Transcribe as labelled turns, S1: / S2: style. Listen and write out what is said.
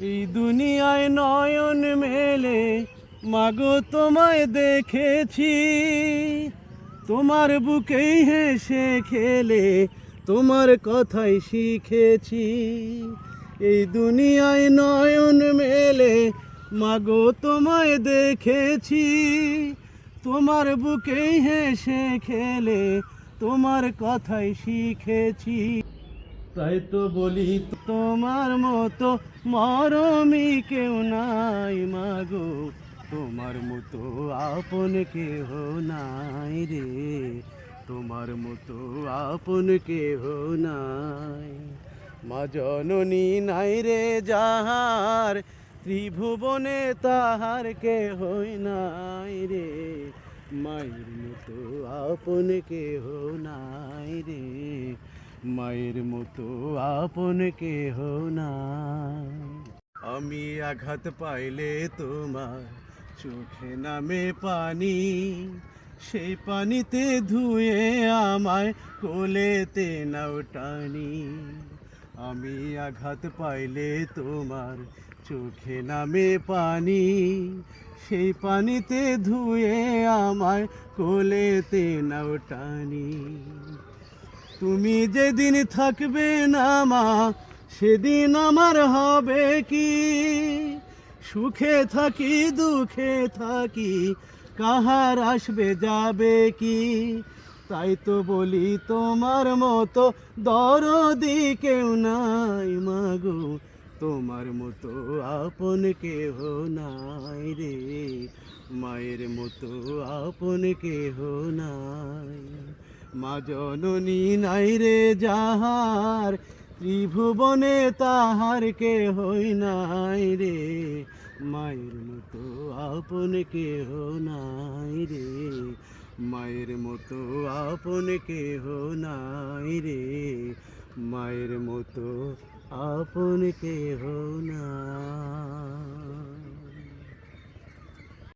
S1: এই দুনিয়ায় নয়ন মেলে, মাগো তোমায় দেখেছি। তোমার বুকেই হেসে খেলে, তোমার কথাই শিখেছি। এই দুনিয়ায় নয়ন মেলে, মাগো তোমায় দেখেছি। তোমার বুকেই হেসে খেলে, তোমার কথাই শিখেছি। তাই তো বলি, তোমার মতো মরমি কেউ নাই মাগো। তোমার মতো আপন কেহ নাই রে। তোমার মতো আপন কেহ নাই। মা জননী নাই রে যাহার, ত্রিভুবনে তাহার কে হই নাই রে। মায়ের মতো আপন কেহ নাই রে। মায়ের মতো আপন কেহ না আমি আঘাত পাইলে তোমার চোখে নামে পানি, সেই পানিতে ধুয়ে আমায় কোলেতে নাও টানি। আমি আঘাত পাইলে তোমার চোখে নামে পানি, সেই পানিতে ধুয়ে আমায় কোলেতে নাও টানি। তুমি যেদিন থাকবে না মা, সেদিন আমার হবে কি? সুখে থাকি, দুঃখে থাকি, কাহার আসবে, যাবে কি? তাই তো বলি তোমার মতো দরদি কেউ নাই মাগো তোমার মতো আপন কেহ নাই রে। মায়ের মতো আপন কেহ নাই। মা জননী নাই রে যাহার, ত্রিভুবনে তাহার কে হই নাই রে। মায়ের মতো আপন কেহ নাই রে। মায়ের মতো আপন কেহ নাই রে। মায়ের মতো আপন কেহ নাই